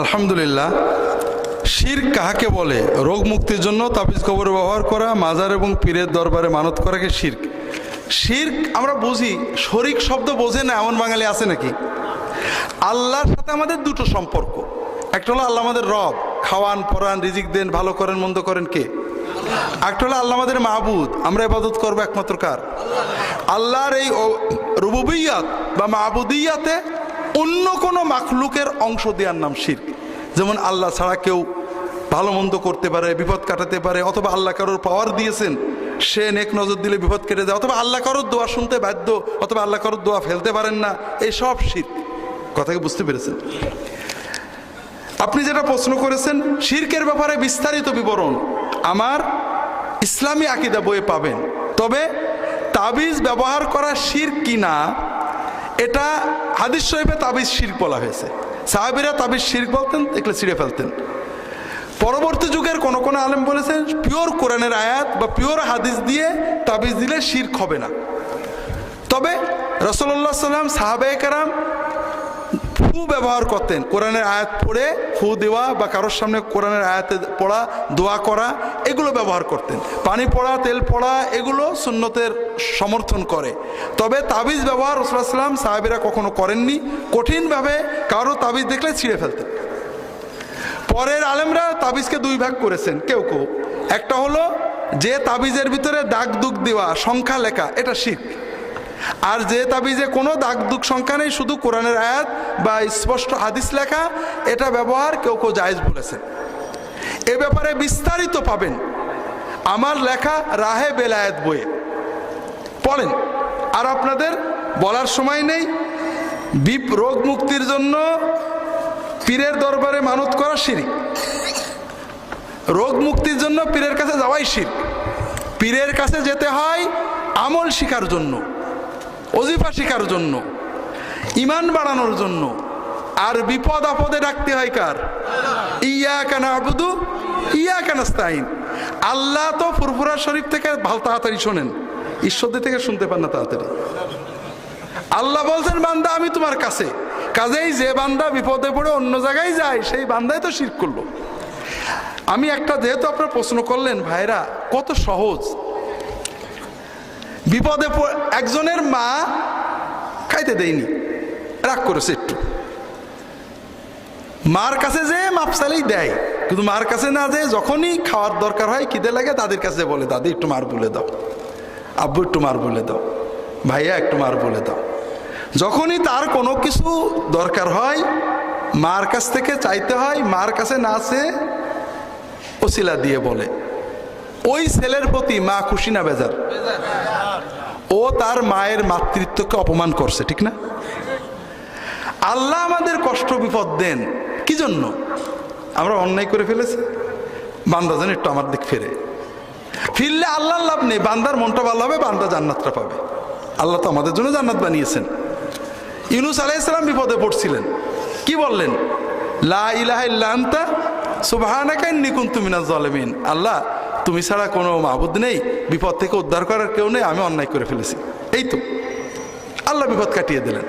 আলহামদুলিল্লাহ, শির কাহাকে বলে? রোগ মুক্তির জন্য তাবিজ কবর ব্যবহার করা, মাজার এবং পীরের দরবারে মানত করাকে শির্ক শির্ক আমরা বুঝি, শরিক শব্দ বোঝে না, এমন বাঙালি আছে নাকি? আল্লাহর সাথে আমাদের দুটো সম্পর্ক। একটা হলো আল্লাহ আমাদের রব, খাওয়ান, পরান, রিজিক দেন, ভালো করেন, মন্দ করেন কে? একটা হলো আল্লাহ আমাদের মাহবুদ আমরা ইবাদত করব একমাত্র কার? আল্লাহর এই রুবুবিয়াত বা মাহবুদিয়াতে অন্য কোনো মাখলুকের অংশ দেওয়ার নাম শির্ক। যেমন আল্লাহ ছাড়া কেউ ভালো মন্দ করতে পারে, বিপদ কাটাতে পারে, অথবা আল্লাহ কারোর পাওয়ার দিয়েছেন, সে নেক নজর দিলে বিপদ কেটে যায়, অথবা আল্লাহ কারোর দোয়া শুনতে বাধ্য, অথবা আল্লাহ কারোর দোয়া ফেলতে পারেন না, এই সব শির্ক। কথাকে বুঝতে পেরেছেন? আপনি যেটা প্রশ্ন করেছেন, শির্কের ব্যাপারে বিস্তারিত বিবরণ আমার ইসলামী আকিদা বইয়ে পাবেন। তবে তাবিজ ব্যবহার করা শির কিনা এটা হাদিস শরীফে তাবিজ শির্ক বলা হয়েছে। সাহাবিরা তাবিজ শির্ক বলতেন এগুলো ছিঁড়ে ফেলতেন। পরবর্তী যুগের কোনো কোনো আলেম বলেছেন, পিওর কোরআনের আয়াত বা পিওর হাদিস দিয়ে তাবিজ দিলে শির্ক হবে না। তবে রসল্লা সাল্লাম সাহাবে ব্যবহার করতেন। কোরআনের আয়াত পড়ে ফু দেওয়া বা কারোর সামনে কোরআনের আয়াতে পড়া, দোয়া করা, এগুলো ব্যবহার করতেন। পানি পড়া, তেল পড়া, এগুলো সুন্নতের সমর্থন করে। তবে তাবিজ ব্যবহার রসুলাম সাহাবিরা কখনো করেননি। কঠিনভাবে কারও তাবিজ দেখলে ছিঁড়ে ফেলতেন। পরের আলেমরা তাবিজকে দুই ভাগ করেছেন, কেউ কেউ। একটা হলো যে তাবিজের ভিতরে দাগ দুগ দেওয়া, সংখ্যা লেখা, এটা শিখ আর যে তাবিজে কোনো দাগ দুগ সংখ্যা নেই, শুধু কোরআনের আয়াত বা স্পষ্ট হাদিস লেখা, এটা ব্যবহার কেউ কেউ জায়েজ বলেছে। এ ব্যাপারে বিস্তারিত পাবেন আমার লেখা রাহে বেলায়েত বইয়ে। পড়েন, আর আপনাদের বলার সময় নেই। বিপ রোগ মুক্তির জন্য পীরের দরবারে মানত করা শিরিক। রোগ মুক্তির জন্য পীরের কাছে যাওয়াই শির পীরের কাছে যেতে হয় আমল শিখার জন্য। অজিফা শিখার জন্য, ইমান বাড়ানোর জন্য, আর বিপদ আপদে ডাকতে হয় কার? ইয়া কেন আবুদু ইয়া কেন স্তাইন আল্লাহ তো ফুরফুরা শরীফ থেকে ভালো তাড়াতাড়ি শোনেন। ঈশ্বরদের থেকে শুনতে পান না তাড়াতাড়ি। আল্লাহ বলছেন, বান্দা, আমি তোমার কাছে। কাজেই যে বান্দা বিপদে পড়ে অন্য জায়গায় যায়, সেই বান্দাই তো শির করল। আমি একটা যেহেতু আপনার প্রশ্ন করলেন, ভাইরা, কত সহজ। বিপদে একজনের মা খাইতে দেয়নি। রাগ করেছে একটু। মার কাছে যে মাপসালেই দেয়, কিন্তু মার কাছে না যে যখনই খাওয়ার দরকার হয়, খিদে লাগে, তাদের কাছে বলে, দাদি, একটু মার বলে দাও। আব্বু, একটু মার বলে দাও। ভাইয়া, একটু মার বলে দাও। যখনই তার কোনো কিছু দরকার হয়, মার কাছ থেকে চাইতে হয়, মার কাছে না চেয়ে ওসিলা দিয়ে বলে, ওই ছেলের প্রতি মা খুশি না বেজার? ও তার মায়ের মাতৃত্বকে অপমান করছে, ঠিক না? আল্লাহ আমাদের কষ্ট বিপদ দেন। কি জন্য? আমরা অন্যায় করে ফেলেছি। বান্দা যেন একটু আমার দিক ফেরে। ফিরলে আল্লাহর লাভ নেই, বান্দার মনটা ভালো হবে, বান্দা জান্নাতটা পাবে। আল্লাহ তো আমাদের জন্য জান্নাত বানিয়েছেন। ইউনুস আলাইসালাম বিপদে পড়ছিলেন। কি বললেন? লা ইলাহা ইল্লা আনতা, সুবহানাকা ইন্নী কুনতু মিনাজ জালিমিন আল্লাহ তুমি ছাড়া কোনো মাহবুদ নেই, বিপদ থেকে উদ্ধার করার কেউ নেই, আমি অন্যায় করে ফেলেছি। এই তো, আল্লাহ বিপদ কাটিয়ে দিলেন।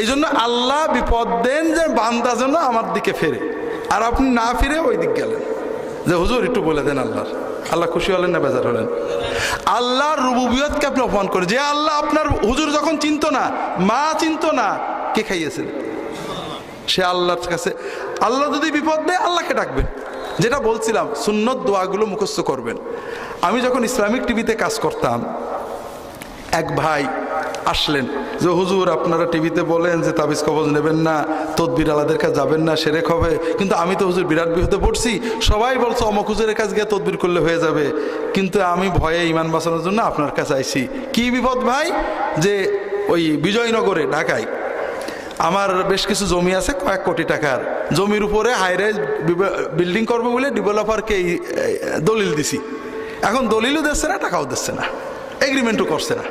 এই জন্য আল্লাহ বিপদ দেন যে বান্দা যেন আমার দিকে ফেরে, আর আপনি না ফিরে ওই দিক গেলেন। যে হুজুর, একটু বলে দেন আল্লাহর। আল্লাহ খুশি হলেন না বেজার হলেন? আল্লাহর রুবুবিয়তকে আপনি অপমান করে যে আল্লাহ আপনার হুজুর যখন চিনত না, মা চিনত না, কে খাইয়েছেন? সে আল্লাহর কাছে, আল্লাহ যদি বিপদ দেয়, আল্লাহকে ডাকবেন যেটা বলছিলাম, সুন্নত দোয়াগুলো মুখস্থ করবেন। আমি যখন ইসলামিক টিভিতে কাজ করতাম, এক ভাই আসলেন যে, হুজুর, আপনারা টিভিতে বলেন যে, তাবিজ কবজ নেবেন না, তদবির আলাদের কাছে যাবেন না, সেরেক হবে। কিন্তু আমি তো হুজুর বিরাট বিপদে পড়ছি। সবাই বলছে, অমক হুজুরের কাছে গিয়ে তদবির করলে হয়ে যাবে। কিন্তু আমি ভয়ে ইমান বাঁচানোর জন্য আপনার কাছে আইছি। কি বিপদ ভাই? যে, ওই বিজয়নগরে, ঢাকায়। আমার বেশ কিছু জমি আছে, কয়েক কোটি টাকার। জমির উপরে হাইরাইজ বিল্ডিং করব বলে ডেভেলপারকে দলিল দিছি। এখন দলিলও দিচ্ছে না, টাকাও দিচ্ছে না। এগ্রিমেন্টও করছে না।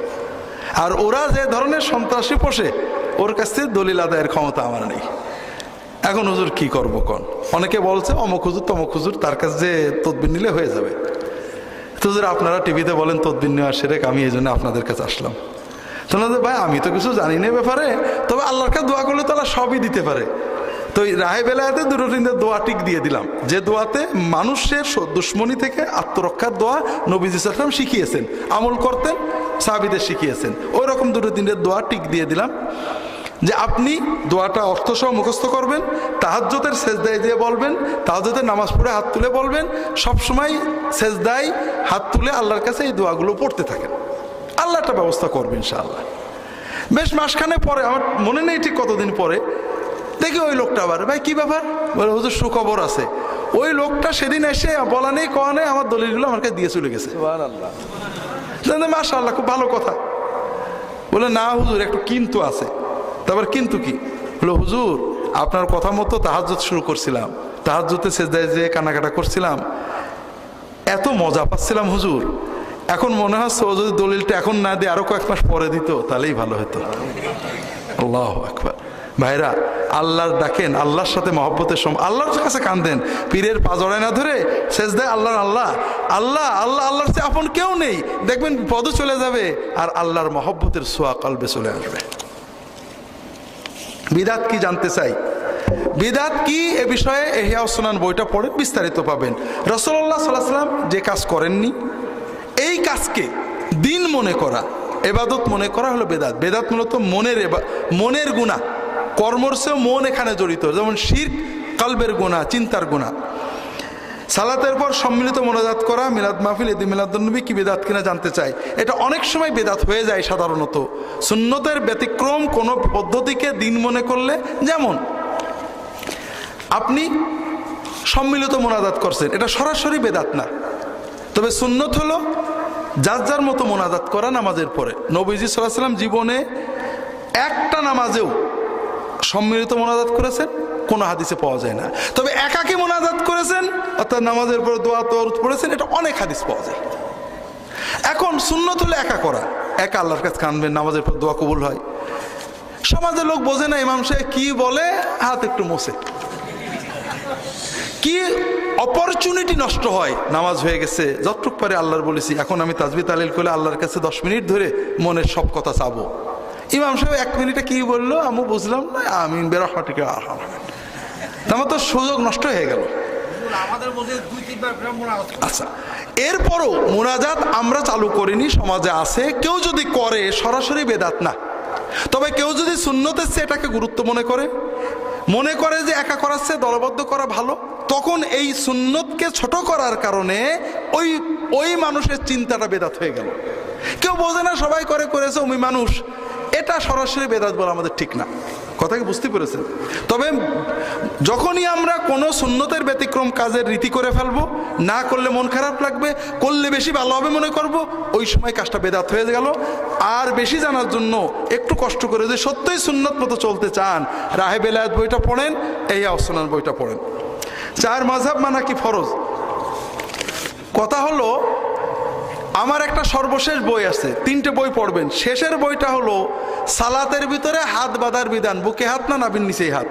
আর ওরা যে ধরনের সন্ত্রাসী পোষে, ওর কাছ থেকে দলিল আদায়ের ক্ষমতা আমার নেই। এখন হুজুর কি করব কন? অনেকে বলছে, অমুক হুজুর, তমক হুজুর, তার কাছে যে তদবির নিলে হয়ে যাবে। তো আপনারা টিভিতে বলেন, তদবির নেওয়া সেরেক, আমি এই জন্য আপনাদের কাছে আসলাম। তোনাদের ভাই, আমি তো কিছু জানি না ব্যাপারে, তবে আল্লাহর কাছে দোয়া করলে তারা সবই দিতে পারে। তো এই রাহে বেলায়াতে দুটো তিনটে দোয়া টিক দিয়ে দিলাম। যে দোয়াতে মানুষের দুশ্মনী থেকে আত্মরক্ষার দোয়া নবীজি সাল্লাম শিখিয়েছেন, আমল করতেন, সাহাবিদের শিখিয়েছেন। ওই রকম দুটো তিনটে দোয়া টিক দিয়ে দিলাম যে আপনি দোয়াটা অর্থসহ মুখস্থ করবেন তাহাজ্যতের সেজদায় দিয়ে বলবেন তাহাজ্যতের নামাজ পড়ে হাত তুলে বলবেন, সবসময় সেজদায় হাত তুলে আল্লাহর কাছে এই দোয়াগুলো পড়তে থাকেন। আল্লাহ একটা ব্যবস্থা করবেন ইনশাআল্লাহ। বেশ মাসখানে পরে, আমার মনে নেই ঠিক কতদিন পরে দেখি ওই লোকটা আবার। ভাই কি ব্যাপার? বলে হুজুর সুখবর আছে। ওই লোকটা সেদিন এসে বলা নেই কওয়া নেই আমার দলিলগুলো আমার কাছে দিয়ে চলে গেছে। মাসা আল্লাহ খুব ভালো কথা। বলে না হুজুর একটু কিন্তু আছে। তারপর কিন্তু কি? বলে হুজুর আপনার কথা মতো তাহাজ্জুদ শুরু করছিলাম। তাহাজ্জুতে সেজদায় যে কানাকাটা করছিলাম এত মজা পাচ্ছিলাম হুজুর। এখন মনে হচ্ছে ও যদি দলিলটা এখন না দিয়ে আরও কয়েক মাস পরে দিত তাহলেই ভালো হতো আল্লাহ আকবার। ভাইরা, আল্লাহর ডাকেন, আল্লাহর সাথে মহব্বতের সম আল্লাহর কাছে কান্দেন পীরের পা জড়ায় না ধরে শেষ দেয় আল্লাহর আল্লাহ। আল্লাহ আল্লাহ, আল্লাহর সে আপন কেউ নেই। দেখবেন পদ চলে যাবে আর আল্লাহর মহব্বতের সোয়া কলবে চলে আসবে। বিদাত কি জানতে চাই? বিদাত কি? এ বিষয়ে এহিয়া ওসনান বইটা পড়ে বিস্তারিত পাবেন। রসল্লাহ সাল্লাম যে কাজ করেননি, এই কাজকে দিন মনে করা, এবাদত মনে করা হলো বেদাত। বেদাত মূলত মনের মনের গুণা কর্মর মন এখানে জড়িত, যেমন শির কালবের গুণা চিন্তার গুণা সালাতের পর সম্মিলিত মোনাজাত করা, মিলাদ মাহফিল এদি মিলাদুন্নবী কি বেদাত কিনা জানতে চাই। এটা অনেক সময় বেদাত হয়ে যায় সাধারণত। সুন্নতের ব্যতিক্রম কোনো পদ্ধতিকে দিন মনে করলে, যেমন আপনি সম্মিলিত মোনাজাত করছেন, এটা সরাসরি বেদাত না। তবে সুন্নত হলো যার যার মতো মোনাজাত করা নামাজের পরে। নবীজি সাল্লাহ সাল্লাম জীবনে একটা নামাজেও সম্মিলিত মোনাজাত করেছেন, কোনো হাদিসে পাওয়া যায় না। তবে একাকে মোনাজাত করেছেন, অর্থাৎ নামাজের পরে দোয়া তোর পড়েছেন, এটা অনেক হাদিস পাওয়া যায়। এখন সুন্নত হলে একা করা, একা আল্লাহর কাছে কানবেন, নামাজের পর দোয়া কবুল হয়। সমাজের লোক বোঝে না, ইমাম সাহেব কি বলে, হাত একটু মোছে। কি অপরচুনিটি নষ্ট হয়, নামাজ হয়ে গেছে, যতটুক পারে আল্লাহর বলেছি, এখন আমি তাজবি তালিল করে আল্লাহর কাছে দশ মিনিট ধরে মনের সব কথা চাবো। ইমাম সাহেব এক মিনিটে কি বলল? আমি বুঝলাম না। আমি বেরহমাটিকে আমার তো সুযোগ নষ্ট হয়ে গেল। আচ্ছা এরপরও মোনাজাত আমরা চালু করিনি সমাজে আছে। কেউ যদি করে সরাসরি বেদাত না। তবে কেউ যদি সুন্নতের চেয়ে এটাকে গুরুত্ব মনে করে। মনে করে যে একা করার চেয়ে দলবদ্ধ করা ভালো। তখন এই সুন্নতকে ছোট করার কারণে ওই ওই মানুষের চিন্তাটা বেদাত হয়ে গেল। কেউ বোঝে না সবাই করে করেছে ওই মানুষ। এটা সরাসরি বেদাত বলা আমাদের ঠিক না। কথাকে বুঝতে পেরেছেন? তবে যখনই আমরা কোনো সুন্নতের ব্যতিক্রম কাজের রীতি করে ফেলব, না করলে মন খারাপ লাগবে, করলে বেশি ভালো হবে মনে করব, ওই সময় কাজটা বেদাত হয়ে গেল। আর বেশি জানার জন্য একটু কষ্ট করে যে সত্যই সুন্নত মতো চলতে চান, রাহে বেলায়ত বইটা পড়েন, এই আওসনান বইটা পড়েন। চার মাঝাব মানা কি ফরজ। কথা হলো আমার একটা সর্বশেষ বই আছে, তিনটে বই পড়বেন। শেষের বইটা হলো, সালাতের ভিতরে হাত বাঁধার বিধান। বুকে হাত না নাবিন নিচেই হাত?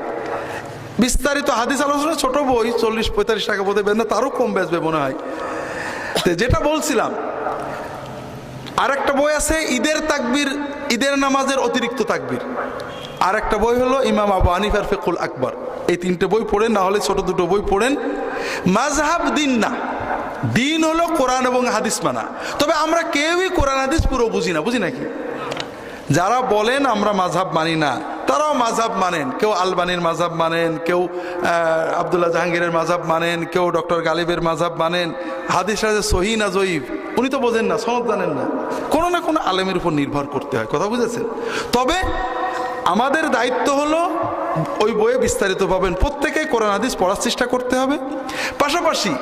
বিস্তারিত হাদিস আলোচনা, ছোট বই, চল্লিশ, পঁয়তাল্লিশ টাকা বোধহয় বেচবে তারও কম বেচবে মনে হয়। যেটা বলছিলাম আর একটা বই আছে, ঈদের তাকবির, ঈদের নামাজের অতিরিক্ত তাকবির। আর একটা বই হলো, ইমাম আবু হানিফার ফেকুল আকবর। এই তিনটে বই পড়েন, না হলে ছোট দুটো বই পড়েন। মাঝহাব দিন না। দিন হলো কোরআন এবং হাদিস মানা। তবে আমরা কেউই কোরআন হাদিস পুরো বুঝি না, বুঝি নাকি? যারা বলেন আমরা মাঝহাব মানি না, তারাও মাঝহাব মানেন। কেউ আলবানির মাঝহাব মানেন, কেউ আবদুল্লাহ জাহাঙ্গীরের মাঝহাব মানেন, কেউ ডক্টর গালিবের মাঝহাব মানেন। হাদিস রাজে সহি না জয়ীব? উনি তো বোঝেন না, সনদ জানেন না। কোনো না কোনো আলেমের উপর নির্ভর করতে হয়, কথা বুঝেছেন? তবে আমাদের দায়িত্ব হলো ওই বইয়ে বিস্তারিত পাবেন প্রত্যেকেই কোরআন হাদিস পড়ার চেষ্টা করতে হবে। পাশাপাশি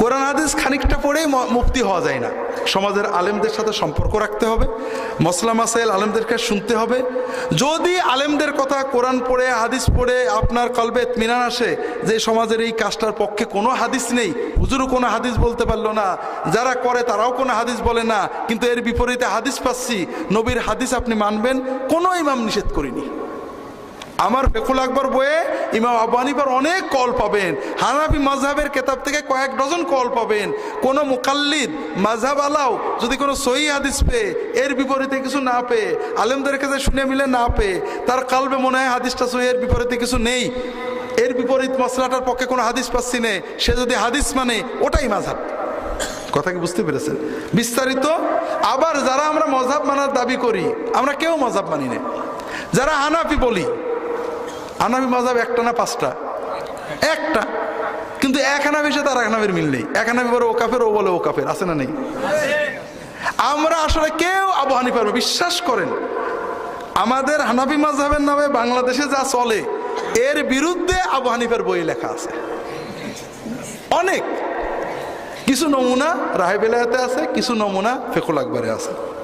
কোরআন হাদিস খানিকটা পড়েই মুক্তি হওয়া যায় না। সমাজের আলেমদের সাথে সম্পর্ক রাখতে হবে, মসলা মাসাইল আলেমদেরকে শুনতে হবে। যদি আলেমদের কথা কোরআন পড়ে, হাদিস পড়ে, আপনার কলবে মিনান আসে, যে সমাজের এই কাজটার পক্ষে কোনো হাদিস নেই, হুজুরও কোনো হাদিস বলতে পারল না, যারা করে তারাও কোনো হাদিস বলে না, কিন্তু এর বিপরীতে হাদিস পাচ্ছি, নবীর হাদিস আপনি মানবেন, কোনো ইমাম নিষেধ করিনি। আমার ফেকুল আকবর বইয়ে ইমাম আবু হানিফার অনেক কল পাবেন। হানাফি মাঝহাবের কেতাব থেকে কয়েক ডজন কল পাবেন। কোনো মুকাল্লিদ মাঝহাব আলাও যদি কোনো সহি হাদিস পেয়ে, এর বিপরীতে কিছু না পেয়ে, আলেমদের কাছে শুনে মিলে না পেয়ে, তার কালবে মনে হয় হাদিসটা সহি এর বিপরীতে কিছু নেই। এর বিপরীত মশলাটার পক্ষে কোনো হাদিস পাচ্ছি নে, সে যদি হাদিস মানে ওটাই মাঝহাব কথা কি বুঝতে পেরেছেন? বিস্তারিত, আবার যারা আমরা মজাব মানার দাবি করি, আমরা কেউ মজাব মানি না। যারা হানাফি বলি হানাফি মজাব একটা না পাঁচটা? একটা। কিন্তু এক হানাফির সাথে আর এক হানাফির মিল নেই। এক হানাফি বলে ও কাফের, ও বলে ও কাফের, আছে না নেই? আমরা আসলে কেউ আবু হানিফার বিশ্বাস করেন। আমাদের হানাফি মাজহাবের নামে বাংলাদেশে যা চলে, এর বিরুদ্ধে আবু হানিফার বই লেখা আছে। অনেক। কিছু নমুনা রাহেবিলায়তে আছে, কিছু নমুনা ফেকুল আকবরে আছে।